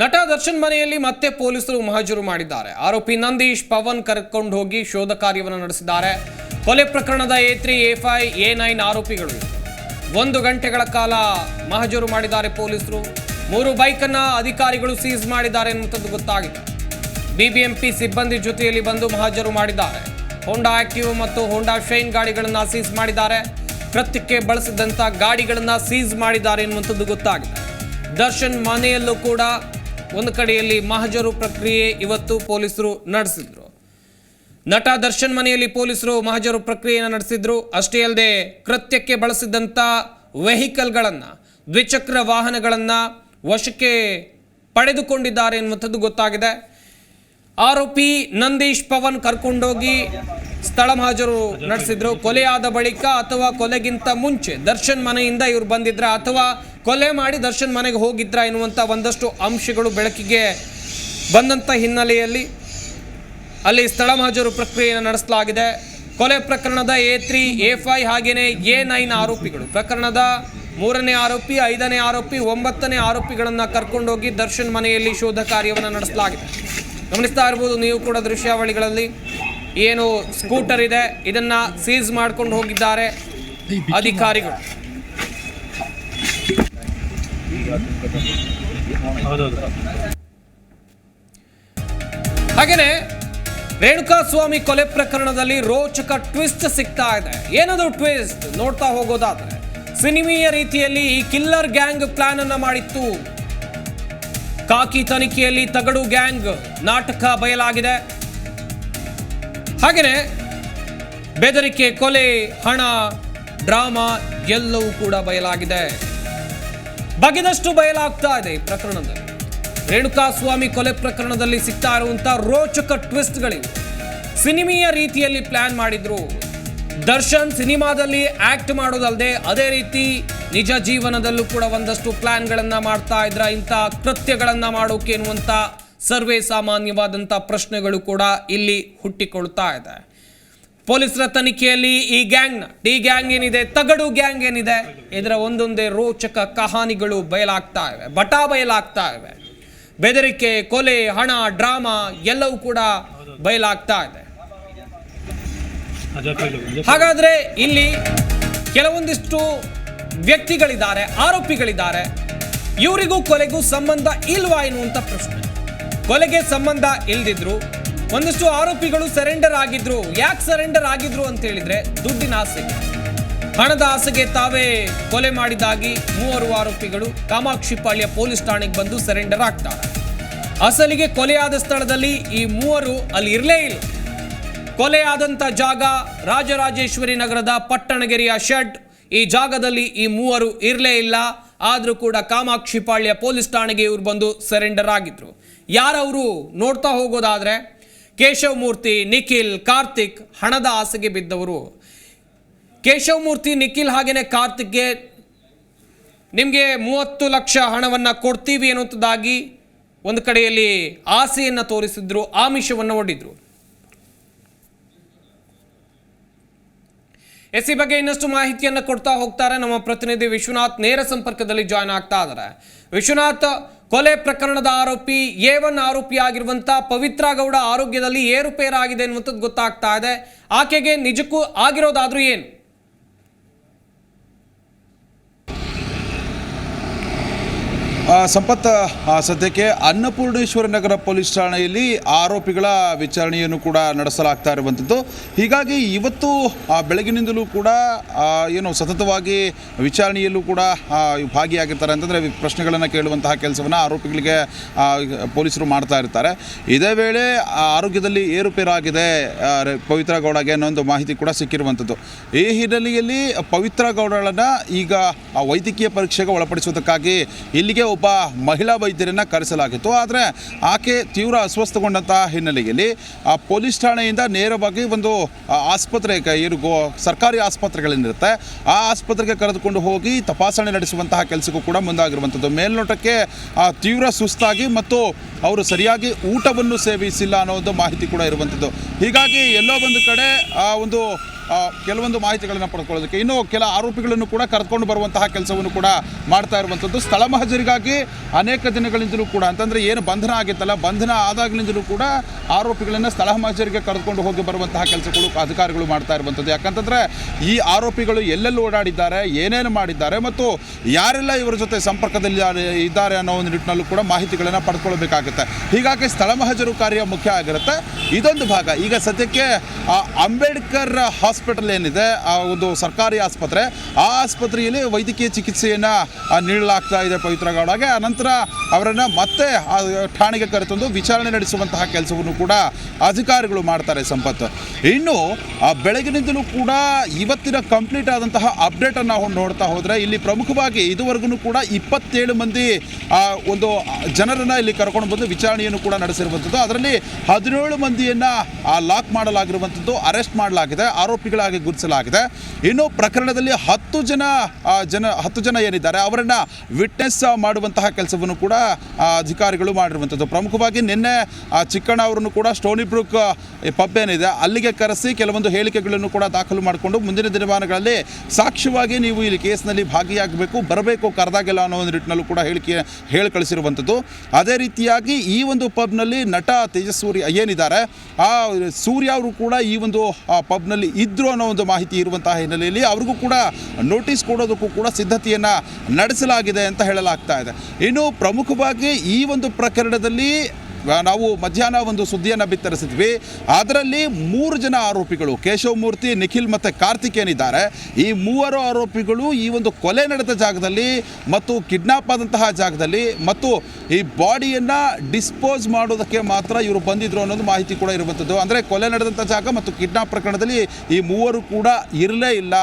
ನಟ ದರ್ಶನ್ ಮನೆಯಲ್ಲಿ ಮತ್ತೆ ಪೊಲೀಸರು ಮಹಜರು ಮಾಡಿದ್ದಾರೆ. ಆರೋಪಿ ನಂದೀಶ್ ಪವನ್ ಕರ್ಕೊಂಡು ಹೋಗಿ ಶೋಧ ಕಾರ್ಯವನ್ನು ನಡೆಸಿದ್ದಾರೆ. ಕೊಲೆ ಪ್ರಕರಣದ A three, A five A nine ಆರೋಪಿಗಳು ಒಂದು ಗಂಟೆಗಳ ಕಾಲ ಮಹಜರು ಮಾಡಿದ್ದಾರೆ ಪೊಲೀಸರು. ಮೂರು ಬೈಕನ್ನು ಅಧಿಕಾರಿಗಳು ಸೀಸ್ ಮಾಡಿದ್ದಾರೆ ಎನ್ನುವಂಥದ್ದು ಗೊತ್ತಾಗಿದೆ. ಬಿಬಿಎಂಪಿ ಸಿಬ್ಬಂದಿ ಜೊತೆಯಲ್ಲಿ ಬಂದು ಮಹಜರು ಮಾಡಿದ್ದಾರೆ. ಹೋಂಡಾ ಆಕ್ಟಿವ್ ಮತ್ತು ಹೋಂಡಾ ಶೈನ್ ಗಾಡಿಗಳನ್ನು ಸೀಸ್ ಮಾಡಿದ್ದಾರೆ. ಕೃತ್ಯಕ್ಕೆ ಬಳಸಿದಂಥ ಗಾಡಿಗಳನ್ನು ಸೀಸ್ ಮಾಡಿದ್ದಾರೆ ಎನ್ನುವಂಥದ್ದು ಗೊತ್ತಾಗಿದೆ. ದರ್ಶನ್ ಮನೆಯಲ್ಲೂ ಕೂಡ ಒಂದು ಕಡೆಯಲ್ಲಿ ಮಹಜರು ಪ್ರಕ್ರಿಯೆ ಇವತ್ತು ಪೊಲೀಸರು ನಡೆಸಿದ್ರು. ನಟ ದರ್ಶನ್ ಮನೆಯಲ್ಲಿ ಪೊಲೀಸರು ಮಹಜರು ಪ್ರಕ್ರಿಯೆಯನ್ನು ನಡೆಸಿದ್ರು. ಅಷ್ಟೇ ಅಲ್ಲದೆ ಕೃತ್ಯಕ್ಕೆ ಬಳಸಿದಂಥ ವೆಹಿಕಲ್ಗಳನ್ನು, ದ್ವಿಚಕ್ರ ವಾಹನಗಳನ್ನು ವಶಕ್ಕೆ ಪಡೆದುಕೊಂಡಿದ್ದಾರೆ ಎನ್ನುವಂಥದ್ದು ಗೊತ್ತಾಗಿದೆ. ಆರೋಪಿ ನಂದೀಶ್ ಪವನ್ ಕರ್ಕೊಂಡೋಗಿ ಸ್ಥಳ ಹಾಜರು ನಡೆಸಿದ್ರು. ಕೊಲೆಯಾದ ಬಳಿಕ ಅಥವಾ ಕೊಲೆಗಿಂತ ಮುಂಚೆ ದರ್ಶನ್ ಮನೆಯಿಂದ ಇವ್ರು ಬಂದಿದ್ರ ಅಥವಾ ಕೊಲೆ ಮಾಡಿ ದರ್ಶನ್ ಮನೆಗೆ ಹೋಗಿದ್ರ ಎನ್ನುವಂಥ ಒಂದಷ್ಟು ಅಂಶಗಳು ಬೆಳಕಿಗೆ ಬಂದಂಥ ಹಿನ್ನೆಲೆಯಲ್ಲಿ ಅಲ್ಲಿ ಸ್ಥಳ ಹಾಜರು ಪ್ರಕ್ರಿಯೆಯನ್ನು ನಡೆಸಲಾಗಿದೆ. ಕೊಲೆ ಪ್ರಕರಣದ ಎ ತ್ರೀ, ಎ ಫೈ ಹಾಗೆಯೇ ಎ ನೈನ್ ಆರೋಪಿಗಳು. ಪ್ರಕರಣದ ಮೂರನೇ ಆರೋಪಿ, ಐದನೇ ಆರೋಪಿ, ಒಂಬತ್ತನೇ ಆರೋಪಿಗಳನ್ನು ಕರ್ಕೊಂಡೋಗಿ ದರ್ಶನ್ ಮನೆಯಲ್ಲಿ ಶೋಧ ಕಾರ್ಯವನ್ನು ನಡೆಸಲಾಗಿದೆ. ಗಮನಿಸ್ತಾ ಇರ್ಬೋದು ನೀವು ಕೂಡ ದೃಶ್ಯಾವಳಿಗಳಲ್ಲಿ. ಏನು ಸ್ಕೂಟರ್ ಇದೆ, ಇದನ್ನ ಸೀಸ್ ಮಾಡ್ಕೊಂಡು ಹೋಗಿದ್ದಾರೆ ಅಧಿಕಾರಿಗಳು. ಹಾಗೇನೆ ರೇಣುಕಾ ಸ್ವಾಮಿ ಕೊಲೆ ಪ್ರಕರಣದಲ್ಲಿ ರೋಚಕ ಟ್ವಿಸ್ಟ್ ಸಿಗ್ತಾ ಇದೆ. ಏನದು ಟ್ವಿಸ್ಟ್? ನೋಡ್ತಾ ಹೋಗೋದಾದ್ರೆ, ಸಿನಿಮೀಯ ರೀತಿಯಲ್ಲಿ ಈ ಕಿಲ್ಲರ್ ಗ್ಯಾಂಗ್ ಪ್ಲಾನ್ ಅನ್ನ ಮಾಡಿತ್ತು. ಕಾಕಿ ತನಿಖೆಯಲ್ಲಿ ತಗಡು ಗ್ಯಾಂಗ್ ನಾಟಕ ಬಯಲಾಗಿದೆ. ಹಾಗೇನೆ ಬೆದರಿಕೆ, ಕೊಲೆ, ಹಣ, ಡ್ರಾಮಾ ಎಲ್ಲವೂ ಕೂಡ ಬಯಲಾಗಿದೆ. ಬಗೆದಷ್ಟು ಬಯಲಾಗ್ತಾ ಇದೆ ಈ ಪ್ರಕರಣದಲ್ಲಿ. ರೇಣುಕಾ ಸ್ವಾಮಿ ಕೊಲೆ ಪ್ರಕರಣದಲ್ಲಿ ಸಿಗ್ತಾ ಇರುವಂತಹ ರೋಚಕ ಟ್ವಿಸ್ಟ್ಗಳಿವೆ. ಸಿನಿಮೀಯ ರೀತಿಯಲ್ಲಿ ಪ್ಲಾನ್ ಮಾಡಿದ್ರು. ದರ್ಶನ್ ಸಿನಿಮಾದಲ್ಲಿ ಆಕ್ಟ್ ಮಾಡೋದಲ್ಲದೆ ಅದೇ ರೀತಿ ನಿಜ ಜೀವನದಲ್ಲೂ ಕೂಡ ಒಂದಷ್ಟು ಪ್ಲಾನ್ಗಳನ್ನ ಮಾಡ್ತಾ ಇದ್ರ ಇಂಥ ಕೃತ್ಯಗಳನ್ನು ಮಾಡೋಕೆ ಎನ್ನುವಂತ ಸರ್ವೇ ಸಾಮಾನ್ಯವಾದಂಥ ಪ್ರಶ್ನೆಗಳು ಕೂಡ ಇಲ್ಲಿ ಹುಟ್ಟಿಕೊಳ್ತಾ ಇದೆ. ಪೊಲೀಸರ ತನಿಖೆಯಲ್ಲಿ ಈ ಗ್ಯಾಂಗ್ನ ಡಿ ಗ್ಯಾಂಗ್ ಏನಿದೆ? ತಗಡು ಗ್ಯಾಂಗ್ ಏನಿದೆ? ಇದರ ಒಂದೊಂದೇ ರೋಚಕ ಕಹಾನಿಗಳು ಬಯಲಾಗ್ತಾ ಇವೆ, ಬಟಾ ಬಯಲಾಗ್ತಾ ಇವೆ. ಬೆದರಿಕೆ, ಕೊಲೆ, ಹಣ, ಡ್ರಾಮಾ ಎಲ್ಲವೂ ಕೂಡ ಬಯಲಾಗ್ತಾ ಇದೆ. ಹಾಗಾದ್ರೆ ಇಲ್ಲಿ ಕೆಲವೊಂದಿಷ್ಟು ವ್ಯಕ್ತಿಗಳಿದ್ದಾರೆ, ಆರೋಪಿಗಳಿದ್ದಾರೆ. ಇವರಿಗೂ ಕೊಲೆಗೂ ಸಂಬಂಧ ಇಲ್ವಾ ಎನ್ನುವಂಥ ಪ್ರಶ್ನೆ. ಕೊಲೆಗೆ ಸಂಬಂಧ ಇಲ್ದಿದ್ರು, ಒಂದಷ್ಟು ಆರೋಪಿಗಳು ಸರೆಂಡರ್ ಆಗಿದ್ರು. ಯಾಕೆ ಸರೆಂಡರ್ ಆಗಿದ್ರು ಅಂತ ಹೇಳಿದ್ರೆ ದುಡ್ಡಿನ ಆಸೆಗೆ ಹಣದ ಆಸೆಗೆ ತಾವೇ ಕೊಲೆ ಮಾಡಿದಾಗಿ ಮೂವರು ಆರೋಪಿಗಳು ಕಾಮಾಕ್ಷಿಪಾಳ್ಯ ಪೊಲೀಸ್ ಠಾಣೆಗೆ ಬಂದು ಸರೆಂಡರ್ ಆಗ್ತಾರೆ. ಅಸಲಿಗೆ ಕೊಲೆಯಾದ ಸ್ಥಳದಲ್ಲಿ ಈ ಮೂವರು ಅಲ್ಲಿ ಇರಲೇ ಇಲ್ಲ. ಕೊಲೆಯಾದಂಥ ಜಾಗ ರಾಜರಾಜೇಶ್ವರಿ ನಗರದ ಪಟ್ಟಣಗೆರೆಯ ಶೆಡ್. ಈ ಜಾಗದಲ್ಲಿ ಈ ಮೂವರು ಇರಲೇ ಇಲ್ಲ. ಆದರೂ ಕೂಡ ಕಾಮಾಕ್ಷಿಪಾಳ್ಯ ಪೊಲೀಸ್ ಠಾಣೆಗೆ ಇವರು ಬಂದು ಸರೆಂಡರ್ ಆಗಿದ್ರು. ಯಾರವರು ನೋಡ್ತಾ ಹೋಗೋದಾದರೆ ಕೇಶವಮೂರ್ತಿ, ನಿಖಿಲ್, ಕಾರ್ತಿಕ್ ಹಣದ ಆಸೆಗೆ ಬಿದ್ದವರು. ಕೇಶವಮೂರ್ತಿ, ನಿಖಿಲ್ ಹಾಗೇನೆ ಕಾರ್ತಿಕ್ಗೆ ನಿಮಗೆ ಮೂವತ್ತು ಲಕ್ಷ ಹಣವನ್ನು ಕೊಡ್ತೀವಿ ಅನ್ನುವಂಥದ್ದಾಗಿ ಒಂದು ಕಡೆಯಲ್ಲಿ ಆಸೆಯನ್ನು ತೋರಿಸಿದ್ರು, ಆಮಿಷವನ್ನು ಒಡ್ಡಿದ್ರು. ಎಸ್ ಈ ಬಗ್ಗೆ ಇನ್ನಷ್ಟು ಮಾಹಿತಿಯನ್ನು ಕೊಡ್ತಾ ಹೋಗ್ತಾರೆ. ನಮ್ಮ ಪ್ರತಿನಿಧಿ ವಿಶ್ವನಾಥ್ ನೇರ ಸಂಪರ್ಕದಲ್ಲಿ ಜಾಯ್ನ್ ಆಗ್ತಾ ಇದ್ದಾರೆ. ವಿಶ್ವನಾಥ್, ಕೊಲೆ ಪ್ರಕರಣದ ಆರೋಪಿ ಎ ಒನ್ ಆರೋಪಿ ಆಗಿರುವಂಥ ಪವಿತ್ರ ಗೌಡ ಆರೋಗ್ಯದಲ್ಲಿ ಏರುಪೇರಾಗಿದೆ ಎನ್ನುವಂಥದ್ದು ಗೊತ್ತಾಗ್ತಾ ಇದೆ. ಆಕೆಗೆ ನಿಜಕ್ಕೂ ಆಗಿರೋದಾದ್ರೂ ಏನು? ಸಂಪತ್ ಸದ್ಯಕ್ಕೆ ಅನ್ನಪೂರ್ಣೇಶ್ವರ ನಗರ ಪೊಲೀಸ್ ಠಾಣೆಯಲ್ಲಿ ಆರೋಪಿಗಳ ವಿಚಾರಣೆಯನ್ನು ಕೂಡ ನಡೆಸಲಾಗ್ತಾ ಇರುವಂಥದ್ದು. ಹೀಗಾಗಿ ಇವತ್ತು ಬೆಳಗಿನಿಂದಲೂ ಕೂಡ ಏನು ಸತತವಾಗಿ ವಿಚಾರಣೆಯಲ್ಲೂ ಕೂಡ ಭಾಗಿಯಾಗಿರ್ತಾರೆ ಅಂತಂದರೆ ಪ್ರಶ್ನೆಗಳನ್ನು ಕೇಳುವಂತಹ ಕೆಲಸವನ್ನು ಆರೋಪಿಗಳಿಗೆ ಪೊಲೀಸರು ಮಾಡ್ತಾ ಇರ್ತಾರೆ. ಇದೇ ವೇಳೆ ಆರೋಗ್ಯದಲ್ಲಿ ಏರುಪೇರಾಗಿದೆ ಪವಿತ್ರ ಗೌಡಗೆ ಅನ್ನೋ ಮಾಹಿತಿ ಕೂಡ ಸಿಕ್ಕಿರುವಂಥದ್ದು. ಈ ಹಿನ್ನೆಲೆಯಲ್ಲಿ ಪವಿತ್ರ ಗೌಡಳನ್ನು ಈಗ ವೈದ್ಯಕೀಯ ಪರೀಕ್ಷೆಗೆ ಒಳಪಡಿಸುವುದಕ್ಕಾಗಿ ಇಲ್ಲಿಗೆ ಒಬ್ಬ ಮಹಿಳಾ ವೈದ್ಯರನ್ನು ಕರೆಸಲಾಗಿತ್ತು. ಆದರೆ ಆಕೆ ತೀವ್ರ ಅಸ್ವಸ್ಥಗೊಂಡಂತಹ ಹಿನ್ನೆಲೆಯಲ್ಲಿ ಆ ಪೊಲೀಸ್ ಠಾಣೆಯಿಂದ ನೇರವಾಗಿ ಒಂದು ಆಸ್ಪತ್ರೆ ಏನು ಗೋ ಸರ್ಕಾರಿ ಆಸ್ಪತ್ರೆಗಳೇನಿರುತ್ತೆ ಆ ಆಸ್ಪತ್ರೆಗೆ ಕರೆದುಕೊಂಡು ಹೋಗಿ ತಪಾಸಣೆ ನಡೆಸುವಂತಹ ಕೆಲಸಕ್ಕೂ ಕೂಡ ಮುಂದಾಗಿರುವಂಥದ್ದು. ಮೇಲ್ನೋಟಕ್ಕೆ ಆ, ತೀವ್ರ ಸುಸ್ತಾಗಿ ಮತ್ತು ಅವರು ಸರಿಯಾಗಿ ಊಟವನ್ನು ಸೇವಿಸಿಲ್ಲ ಅನ್ನೋ ಒಂದು ಮಾಹಿತಿ ಕೂಡ ಇರುವಂಥದ್ದು. ಹೀಗಾಗಿ ಎಲ್ಲೋ ಒಂದು ಕಡೆ ಆ ಒಂದು ಕೆಲವೊಂದು ಮಾಹಿತಿಗಳನ್ನು ಪಡ್ಕೊಳ್ಳೋದಕ್ಕೆ. ಇನ್ನೂ ಕೆಲ ಆರೋಪಿಗಳನ್ನು ಕೂಡ ಕರೆದುಕೊಂಡು ಬರುವಂತಹ ಕೆಲಸವನ್ನು ಕೂಡ ಮಾಡ್ತಾ ಇರುವಂಥದ್ದು. ಸ್ಥಳ ಮಹಜರಿಗಾಗಿ ಅನೇಕ ದಿನಗಳಿಂದಲೂ ಕೂಡ, ಅಂತಂದರೆ ಏನು ಬಂಧನ ಆಗಿತ್ತಲ್ಲ, ಬಂಧನ ಆದಾಗಲಿಂದಲೂ ಕೂಡ ಆರೋಪಿಗಳನ್ನು ಸ್ಥಳ ಮಹಜರಿಗೆ ಕರೆದುಕೊಂಡು ಹೋಗಿ ಬರುವಂತಹ ಕೆಲಸಗಳು ಅಧಿಕಾರಿಗಳು ಮಾಡ್ತಾ ಇರುವಂಥದ್ದು. ಯಾಕಂತಂದರೆ ಈ ಆರೋಪಿಗಳು ಎಲ್ಲೆಲ್ಲಿ ಓಡಾಡಿದ್ದಾರೆ, ಏನೇನು ಮಾಡಿದ್ದಾರೆ ಮತ್ತು ಯಾರೆಲ್ಲ ಇವರ ಜೊತೆ ಸಂಪರ್ಕದಲ್ಲಿ ಇದ್ದಾರೆ ಅನ್ನೋ ಒಂದು ನಿಟ್ಟಿನಲ್ಲೂ ಕೂಡ ಮಾಹಿತಿಗಳನ್ನು ಪಡ್ಕೊಳ್ಬೇಕಾಗುತ್ತೆ. ಹೀಗಾಗಿ ಸ್ಥಳ ಮಹಜರು ಕಾರ್ಯ ಮುಖ್ಯ ಆಗಿರುತ್ತೆ. ಇದೊಂದು ಭಾಗ. ಈಗ ಸದ್ಯಕ್ಕೆ ಅಂಬೇಡ್ಕರ್ ಅಂಬೇಡ್ಕರ್ ಹಾಸ್ಪಿಟಲ್ ಏನಿದೆ, ಆ ಒಂದು ಸರ್ಕಾರಿ ಆಸ್ಪತ್ರೆ, ಆ ಆಸ್ಪತ್ರೆಯಲ್ಲಿ ವೈದ್ಯಕೀಯ ಚಿಕಿತ್ಸೆಯನ್ನು ನೀಡಲಾಗ್ತಾ ಇದೆ ಪವಿತ್ರ ಗೌಡಗೆ ಅನಂತರ ಅವರನ್ನು ಮತ್ತೆ ಠಾಣೆಗೆ ಕರೆತಂದು ವಿಚಾರಣೆ ನಡೆಸುವಂತಹ ಕೆಲಸವನ್ನು ಕೂಡ ಅಧಿಕಾರಿಗಳು ಮಾಡ್ತಾರೆ ಸಂಪತ್. ಇನ್ನು ಬೆಳಗಿನಿಂದಲೂ ಕೂಡ ಇವತ್ತಿನ ಕಂಪ್ಲೀಟ್ ಆದಂತಹ ಅಪ್ಡೇಟನ್ನು ನಾವು ನೋಡ್ತಾ ಹೋದರೆ, ಇಲ್ಲಿ ಪ್ರಮುಖವಾಗಿ ಇದುವರೆಗೂ ಕೂಡ ಇಪ್ಪತ್ತೇಳು ಮಂದಿ ಒಂದು ಜನರನ್ನು ಇಲ್ಲಿ ಕರ್ಕೊಂಡು ಬಂದು ವಿಚಾರಣೆಯನ್ನು ಕೂಡ ನಡೆಸಿರುವಂಥದ್ದು. ಅದರಲ್ಲಿ ಹದಿನೇಳು ಮಂದಿಯನ್ನು ಲಾಕ್ ಮಾಡಲಾಗಿರುವಂಥದ್ದು, ಅರೆಸ್ಟ್ ಮಾಡಲಾಗಿದೆ. ಆರೋಪಿಗಳಾಗಿ ಗುರುತಿಸಲಾಗಿದೆ. ಇನ್ನು ಪ್ರಕರಣದಲ್ಲಿ ಹತ್ತು ಜನ ಜನ, ಹತ್ತು ಜನ ಏನಿದ್ದಾರೆ, ಅವರನ್ನು ವಿಟ್ನೆಸ್ ಮಾಡುವಂತಹ ಕೆಲಸವನ್ನು ಕೂಡ ಅಧಿಕಾರಿಗಳು ಮಾಡಿರುವಂಥದ್ದು. ಪ್ರಮುಖವಾಗಿ ನಿನ್ನೆ ಚಿಕ್ಕಣ್ಣ ಅವರನ್ನು ಕೂಡ ಸ್ಟೋನಿ ಬ್ರೂಕ್ ಪಬ್ ಏನಿದೆ, ಅಲ್ಲಿಗೆ ಕರೆಸಿ ಕೆಲವೊಂದು ಹೇಳಿಕೆಗಳನ್ನು ಕೂಡ ದಾಖಲು ಮಾಡಿಕೊಂಡು ಮುಂದಿನ ದಿನಮಾನಗಳಲ್ಲಿ ಸಾಕ್ಷ್ಯವಾಗಿ ನೀವು ಇಲ್ಲಿ ಕೇಸ್ನಲ್ಲಿ ಭಾಗಿಯಾಗಬೇಕು, ಬರಬೇಕು, ಕರೆದಾಗಿಲ್ಲ ಅನ್ನೋ ಒಂದು ನಿಟ್ಟಿನಲ್ಲೂ ಕೂಡ ಹೇಳಿಕೆ, ಹೇಳಿ ಕಳಿಸಿರುವಂಥದ್ದು. ಅದೇ ರೀತಿಯಾಗಿ ಈ ಒಂದು ಪಬ್ನಲ್ಲಿ ನಟ ತೇಜಸ್ವರಿ ಏನಿದ್ದಾರೆ, ಆ, ಸೂರ್ಯ ಅವರು ಕೂಡ ಈ ಒಂದು ಪಬ್ನಲ್ಲಿ ಪಬ್ನಲ್ಲಿ ಇದ್ರು ಅನ್ನೋ ಒಂದು ಮಾಹಿತಿ ಇರುವಂತಹ ಹಿನ್ನೆಲೆಯಲ್ಲಿ ಅವ್ರಿಗೂ ಕೂಡ ನೋಟಿಸ್ ಕೊಡೋದಕ್ಕೂ ಕೂಡ ಸಿದ್ಧತೆಯನ್ನು ನಡೆಸಲಾಗಿದೆ ಅಂತ ಹೇಳಲಾಗ್ತಾ ಇದೆ. ಇನ್ನು ಪ್ರಮುಖವಾಗಿ ಈ ಒಂದು ಪ್ರಕರಣದಲ್ಲಿ ನಾವು ಮಧ್ಯಾಹ್ನ ಒಂದು ಸುದ್ದಿಯನ್ನು ಬಿತ್ತರಿಸಿದ್ವಿ. ಅದರಲ್ಲಿ ಮೂರು ಜನ ಆರೋಪಿಗಳು ಕೇಶವಮೂರ್ತಿ ನಿಖಿಲ್ ಮತ್ತು ಕಾರ್ತಿಕ್ ಏನಿದ್ದಾರೆ, ಈ ಮೂವರು ಆರೋಪಿಗಳು ಈ ಒಂದು ಕೊಲೆ ನಡೆದ ಜಾಗದಲ್ಲಿ ಮತ್ತು ಕಿಡ್ನಾಪ್ ಆದಂತಹ ಜಾಗದಲ್ಲಿ ಮತ್ತು ಈ ಬಾಡಿಯನ್ನು ಡಿಸ್ಪೋಸ್ ಮಾಡೋದಕ್ಕೆ ಮಾತ್ರ ಇವರು ಬಂದಿದ್ರು ಅನ್ನೋದು ಮಾಹಿತಿ ಕೂಡ ಇರುವಂಥದ್ದು ಅಂದರೆ ಕೊಲೆ ನಡೆದಂಥ ಜಾಗ ಮತ್ತು ಕಿಡ್ನಾಪ್ ಪ್ರಕರಣದಲ್ಲಿ ಈ ಮೂವರು ಕೂಡ ಇರಲೇ ಇಲ್ಲ.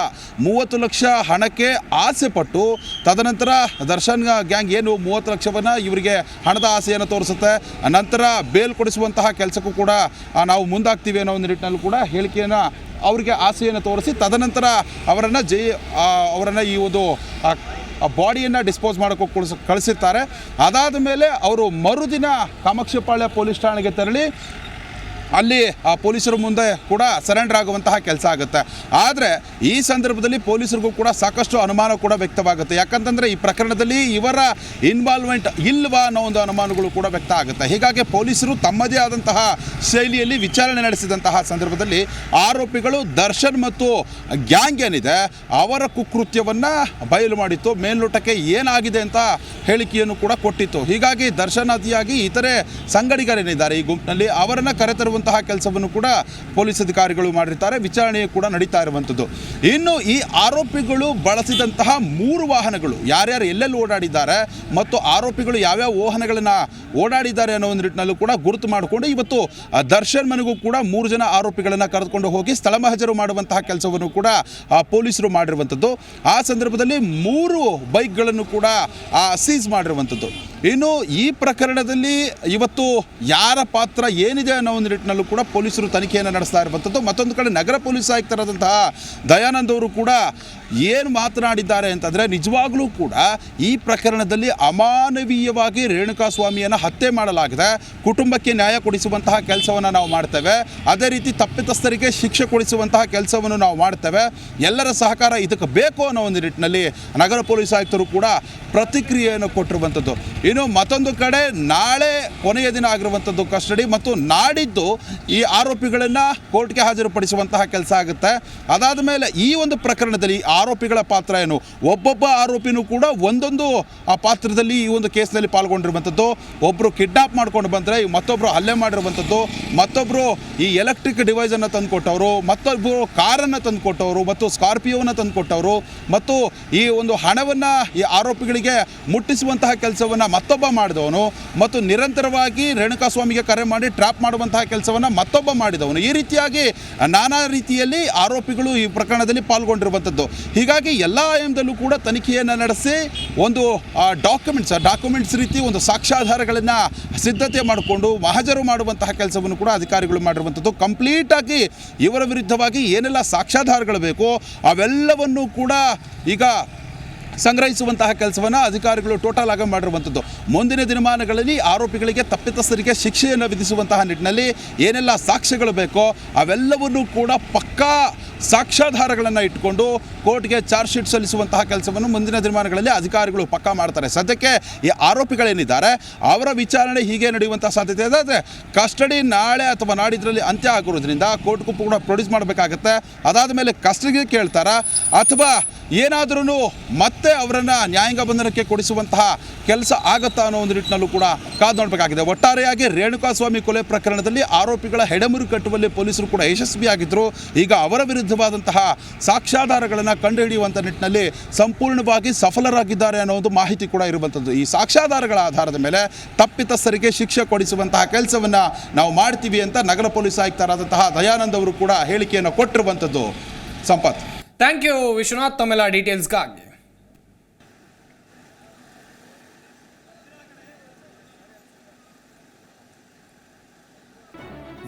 ಮೂವತ್ತು ಲಕ್ಷ ಹಣಕ್ಕೆ ಆಸೆ ಪಟ್ಟು ತದನಂತರ ದರ್ಶನ್ ಗ್ಯಾಂಗ್ ಏನು ಮೂವತ್ತು ಲಕ್ಷವನ್ನು ಇವರಿಗೆ ಹಣದ ಆಸೆಯನ್ನು ತೋರಿಸುತ್ತೆ. ನಂತರ ಬೇಲ್ ಕೊಡಿಸುವಂತಹ ಕೆಲಸಕ್ಕೂ ಕೂಡ ನಾವು ಮುಂದಾಗ್ತೀವಿ ಅನ್ನೋ ಒಂದು ನಿಟ್ಟಿನಲ್ಲಿ ಕೂಡ ಹೇಳಿಕೆಯನ್ನು ಅವರಿಗೆ ಆಸೆಯನ್ನು ತೋರಿಸಿ, ತದನಂತರ ಅವರನ್ನು ಜೈ ಅವರನ್ನು ಈ ಒಂದು ಬಾಡಿಯನ್ನು ಡಿಸ್ಪೋಸ್ ಮಾಡೋಕ್ಕೂ ಕಳಿಸ್ ಕಳಿಸಿರ್ತಾರೆ. ಅದಾದ ಮೇಲೆ ಅವರು ಮರುದಿನ ಕಾಮಾಕ್ಷಿಪಾಳ್ಯ ಪೊಲೀಸ್ ಠಾಣೆಗೆ ತೆರಳಿ ಅಲ್ಲಿ ಪೊಲೀಸರ ಮುಂದೆ ಕೂಡ ಸರೆಂಡರ್ ಆಗುವಂತಹ ಕೆಲಸ ಆಗುತ್ತೆ. ಆದರೆ, ಈ ಸಂದರ್ಭದಲ್ಲಿ ಪೊಲೀಸರಿಗೂ ಕೂಡ ಸಾಕಷ್ಟು ಅನುಮಾನ ಕೂಡ ವ್ಯಕ್ತವಾಗುತ್ತೆ. ಯಾಕಂತಂದರೆ, ಈ ಪ್ರಕರಣದಲ್ಲಿ ಇವರ ಇನ್ವಾಲ್ವ್ಮೆಂಟ್ ಇಲ್ವಾ ಅನ್ನೋ ಒಂದು ಅನುಮಾನಗಳು ಕೂಡ ವ್ಯಕ್ತ ಆಗುತ್ತೆ. ಹೀಗಾಗಿ ಪೊಲೀಸರು ತಮ್ಮದೇ ಆದಂತಹ ಶೈಲಿಯಲ್ಲಿ ವಿಚಾರಣೆ ನಡೆಸಿದಂತಹ ಸಂದರ್ಭದಲ್ಲಿ ಆರೋಪಿಗಳು ದರ್ಶನ್ ಮತ್ತು ಗ್ಯಾಂಗ್ ಏನಿದೆ, ಅವರ ಕುಕೃತ್ಯವನ್ನು ಬಯಲು ಮಾಡಿತ್ತು. ಮೇಲ್ನೋಟಕ್ಕೆ ಏನಾಗಿದೆ ಅಂತ ಹೇಳಿಕೆಯನ್ನು ಕೂಡ ಕೊಟ್ಟಿತ್ತು. ಹೀಗಾಗಿ ದರ್ಶನ್ ಅತಿಯಾಗಿ ಇತರೆ ಸಂಗಡಿಗರೇನಿದ್ದಾರೆ ಈ ಗುಂಪಿನಲ್ಲಿ, ಅವರನ್ನು ಕರೆತರುವಂತಹ ಕೆಲಸವನ್ನು ಕೂಡ ಪೊಲೀಸ್ ಅಧಿಕಾರಿಗಳು ಮಾಡಿರ್ತಾರೆ. ವಿಚಾರಣೆ ಕೂಡ ನಡೀತಾ ಇರುವಂಥದ್ದು. ಇನ್ನು ಈ ಆರೋಪಿಗಳು ಬಳಸಿದಂತಹ ಮೂರು ವಾಹನಗಳು ಯಾರ್ಯಾರು ಎಲ್ಲೆಲ್ಲಿ ಓಡಾಡಿದ್ದಾರೆ ಮತ್ತು ಆರೋಪಿಗಳು ಯಾವ್ಯಾವ ವಾಹನಗಳನ್ನು ಓಡಾಡಿದ್ದಾರೆ ಅನ್ನೋ ಒಂದು ನಿಟ್ಟಿನಲ್ಲೂ ಕೂಡ ಗುರುತು ಮಾಡಿಕೊಂಡು ಇವತ್ತು ದರ್ಶನ್ ಮನೆಗೂ ಕೂಡ ಮೂರು ಜನ ಆರೋಪಿಗಳನ್ನು ಕರೆದುಕೊಂಡು ಹೋಗಿ ಸ್ಥಳ ಮಹಜರು ಮಾಡುವಂತಹ ಕೆಲಸವನ್ನು ಕೂಡ ಪೊಲೀಸರು ಮಾಡಿರುವಂಥದ್ದು. ಆ ಸಂದರ್ಭದಲ್ಲಿ ಮೂರು ಬೈಕ್ಗಳನ್ನು ಕೂಡ ಸೀಸ್ ಮಾಡಿರುವಂಥದ್ದು. ಇನ್ನು ಈ ಪ್ರಕರಣದಲ್ಲಿ ಇವತ್ತು ಯಾರ ಪಾತ್ರ ಏನಿದೆ ಅನ್ನೋ ಒಂದು ನಿಟ್ಟಿನಲ್ಲೂ ಕೂಡ ಪೊಲೀಸರು ತನಿಖೆಯನ್ನು ನಡೆಸ್ತಾ ಇರುವಂಥದ್ದು. ಮತ್ತೊಂದು ಕಡೆ ನಗರ ಪೊಲೀಸ್ ಆಯುಕ್ತರಾದಂತಹ ದಯಾನಂದ್ ಅವರು ಕೂಡ ಏನು ಮಾತನಾಡಿದ್ದಾರೆ ಅಂತಂದರೆ ನಿಜವಾಗಲೂ ಕೂಡ ಈ ಪ್ರಕರಣದಲ್ಲಿ ಅಮಾನವೀಯವಾಗಿ ರೇಣುಕಾ ಸ್ವಾಮಿಯನ್ನು ಹತ್ಯೆ ಮಾಡಲಾಗಿದೆ. ಕುಟುಂಬಕ್ಕೆ ನ್ಯಾಯ ಕೊಡಿಸುವಂತಹ ಕೆಲಸವನ್ನು ನಾವು ಮಾಡ್ತೇವೆ. ಅದೇ ರೀತಿ ತಪ್ಪಿತಸ್ಥರಿಗೆ ಶಿಕ್ಷೆ ಕೊಡಿಸುವಂತಹ ಕೆಲಸವನ್ನು ನಾವು ಮಾಡ್ತೇವೆ. ಎಲ್ಲರ ಸಹಕಾರ ಇದಕ್ಕೆ ಬೇಕು ಅನ್ನೋ ಒಂದು ನಿಟ್ಟಿನಲ್ಲಿ ನಗರ ಪೊಲೀಸ್ ಆಯುಕ್ತರು ಕೂಡ ಪ್ರತಿಕ್ರಿಯೆಯನ್ನು ಕೊಟ್ಟಿರುವಂಥದ್ದು. ಇನ್ನು ಮತ್ತೊಂದು ಕಡೆ ನಾಳೆ ಕೊನೆಯ ದಿನ ಆಗಿರುವಂಥದ್ದು ಕಸ್ಟಡಿ ಮತ್ತು ನಾಡಿದ್ದು ಈ ಆರೋಪಿಗಳನ್ನು ಕೋರ್ಟ್ಗೆ ಹಾಜರುಪಡಿಸುವಂತಹ ಕೆಲಸ ಆಗುತ್ತೆ. ಅದಾದ ಮೇಲೆ ಈ ಒಂದು ಪ್ರಕರಣದಲ್ಲಿ ಆರೋಪಿಗಳ ಪಾತ್ರ ಏನು? ಒಬ್ಬೊಬ್ಬ ಆರೋಪಿನೂ ಕೂಡ ಒಂದೊಂದು, ಆ, ಪಾತ್ರದಲ್ಲಿ ಈ ಒಂದು ಕೇಸ್ನಲ್ಲಿ ಪಾಲ್ಗೊಂಡಿರುವಂಥದ್ದು. ಒಬ್ಬರು ಕಿಡ್ನಾಪ್ ಮಾಡ್ಕೊಂಡು ಬಂದರೆ ಮತ್ತೊಬ್ಬರು ಹಲ್ಲೆ ಮಾಡಿರುವಂಥದ್ದು. ಮತ್ತೊಬ್ಬರು ಈ ಎಲೆಕ್ಟ್ರಿಕ್ ಡಿವೈಸನ್ನು ತಂದುಕೊಟ್ಟವರು. ಮತ್ತೊಬ್ಬರು ಕಾರನ್ನು ತಂದುಕೊಟ್ಟವರು ಮತ್ತು ಸ್ಕಾರ್ಪಿಯೋವನ್ನು ತಂದುಕೊಟ್ಟವರು. ಮತ್ತು ಈ ಒಂದು ಹಣವನ್ನು ಈ ಆರೋಪಿಗಳಿಗೆ ಮುಟ್ಟಿಸುವಂತಹ ಕೆಲಸವನ್ನು ಮತ್ತೊಬ್ಬ ಮಾಡಿದವನು. ಮತ್ತು ನಿರಂತರವಾಗಿ ರೇಣುಕಾಸ್ವಾಮಿಗೆ ಕರೆ ಮಾಡಿ ಟ್ರ್ಯಾಪ್ ಮಾಡುವಂತಹ ಕೆಲಸವನ್ನು ಮತ್ತೊಬ್ಬ ಮಾಡಿದವನು. ಈ ರೀತಿಯಾಗಿ ನಾನಾ ರೀತಿಯಲ್ಲಿ ಆರೋಪಿಗಳು ಈ ಪ್ರಕರಣದಲ್ಲಿ ಪಾಲ್ಗೊಂಡಿರುವಂಥದ್ದು. ಹೀಗಾಗಿ ಎಲ್ಲ ಆಯಾಮದಲ್ಲೂ ಕೂಡ ತನಿಖೆಯನ್ನು ನಡೆಸಿ ಒಂದು ಡಾಕ್ಯುಮೆಂಟ್ಸ್ ಡಾಕ್ಯುಮೆಂಟ್ಸ್ ರೀತಿ ಒಂದು ಸಾಕ್ಷ್ಯಾಧಾರಗಳನ್ನು ಸಿದ್ಧತೆ ಮಾಡಿಕೊಂಡು ಮಹಾಜರು ಮಾಡುವಂತಹ ಕೆಲಸವನ್ನು ಕೂಡ ಅಧಿಕಾರಿಗಳು ಮಾಡಿರುವಂಥದ್ದು. ಕಂಪ್ಲೀಟಾಗಿ ಇವರ ವಿರುದ್ಧವಾಗಿ ಏನೆಲ್ಲ ಸಾಕ್ಷ್ಯಾಧಾರಗಳು ಬೇಕೋ ಅವೆಲ್ಲವನ್ನು ಕೂಡ ಈಗ ಸಂಗ್ರಹಿಸುವಂತಹ ಕೆಲಸವನ್ನು ಅಧಿಕಾರಿಗಳು ಟೋಟಲ್ ಆಗಿ ಮಾಡಿರುವಂಥದ್ದು. ಮುಂದಿನ ದಿನಮಾನಗಳಲ್ಲಿ ಆರೋಪಿಗಳಿಗೆ ತಪ್ಪಿತಸ್ಥರಿಗೆ ಶಿಕ್ಷೆಯನ್ನು ವಿಧಿಸುವಂತಹ ನಿಟ್ಟಿನಲ್ಲಿ ಏನೆಲ್ಲ ಸಾಕ್ಷ್ಯಗಳು ಬೇಕೋ ಅವೆಲ್ಲವನ್ನೂ ಕೂಡ ಪಕ್ಕಾ ಸಾಕ್ಷ್ಯಾಧಾರಗಳನ್ನು ಇಟ್ಕೊಂಡು ಕೋರ್ಟ್ಗೆ ಚಾರ್ಜ್ ಶೀಟ್ ಸಲ್ಲಿಸುವಂತಹ ಕೆಲಸವನ್ನು ಮುಂದಿನ ದಿನಮಾನಗಳಲ್ಲಿ ಅಧಿಕಾರಿಗಳು ಪಕ್ಕಾ ಮಾಡ್ತಾರೆ. ಸದ್ಯಕ್ಕೆ ಈ ಆರೋಪಿಗಳೇನಿದ್ದಾರೆ, ಅವರ ವಿಚಾರಣೆ ಹೀಗೆ ನಡೆಯುವಂತಹ ಸಾಧ್ಯತೆ ಇದೆ. ಆದರೆ ಕಸ್ಟಡಿ ನಾಳೆ ಅಥವಾ ನಾಡಿದ್ರಲ್ಲಿ ಅಂತ್ಯ ಆಗಿರೋದ್ರಿಂದ ಕೋರ್ಟ್ಗೂ ಕೂಡ ಪ್ರೊಡ್ಯೂಸ್ ಮಾಡಬೇಕಾಗತ್ತೆ. ಅದಾದ ಮೇಲೆ ಕಸ್ಟಡಿಗೆ ಕೇಳ್ತಾರ ಅಥವಾ ಏನಾದ್ರೂ ಮತ್ತೆ ಅವರನ್ನು ನ್ಯಾಯಾಂಗ ಬಂಧನಕ್ಕೆ ಕೊಡಿಸುವಂತಹ ಕೆಲಸ ಆಗತ್ತಾ ಅನ್ನೋ ಒಂದು ನಿಟ್ಟಿನಲ್ಲೂ ಕೂಡ ಕಾದು ನೋಡಬೇಕಾಗಿದೆ. ಒಟ್ಟಾರೆಯಾಗಿ ರೇಣುಕಾಸ್ವಾಮಿ ಕೊಲೆ ಪ್ರಕರಣದಲ್ಲಿ ಆರೋಪಿಗಳ ಹೆಡಮುರು ಕಟ್ಟುವಲ್ಲಿ ಪೊಲೀಸರು ಕೂಡ ಯಶಸ್ವಿಯಾಗಿದ್ದರು ಈಗ ಅವರ ವಿರುದ್ಧವಾದಂತಹ ಸಾಕ್ಷ್ಯಾಧಾರಗಳನ್ನು ಕಂಡುಹಿಡಿಯುವಂಥ ನಿಟ್ಟಿನಲ್ಲಿ ಸಂಪೂರ್ಣವಾಗಿ ಸಫಲರಾಗಿದ್ದಾರೆ ಅನ್ನೋ ಒಂದು ಮಾಹಿತಿ ಕೂಡ ಇರುವಂಥದ್ದು ಈ ಸಾಕ್ಷ್ಯಾಧಾರಗಳ ಆಧಾರದ ಮೇಲೆ ತಪ್ಪಿತಸ್ಥರಿಗೆ ಶಿಕ್ಷೆ ಕೊಡಿಸುವಂತಹ ಕೆಲಸವನ್ನು ನಾವು ಮಾಡ್ತೀವಿ ಅಂತ ನಗರ ಪೊಲೀಸ್ ಆಯುಕ್ತರಾದಂತಹ ದಯಾನಂದ್ ಅವರು ಕೂಡ ಹೇಳಿಕೆಯನ್ನು ಕೊಟ್ಟಿರುವಂಥದ್ದು ಸಂಪತ್. ಥ್ಯಾಂಕ್ ಯು ವಿಶ್ವನಾಥ್ ತಮ್ಮೆಲ್ಲ ಡೀಟೇಲ್ಸ್ಗಾಗಿ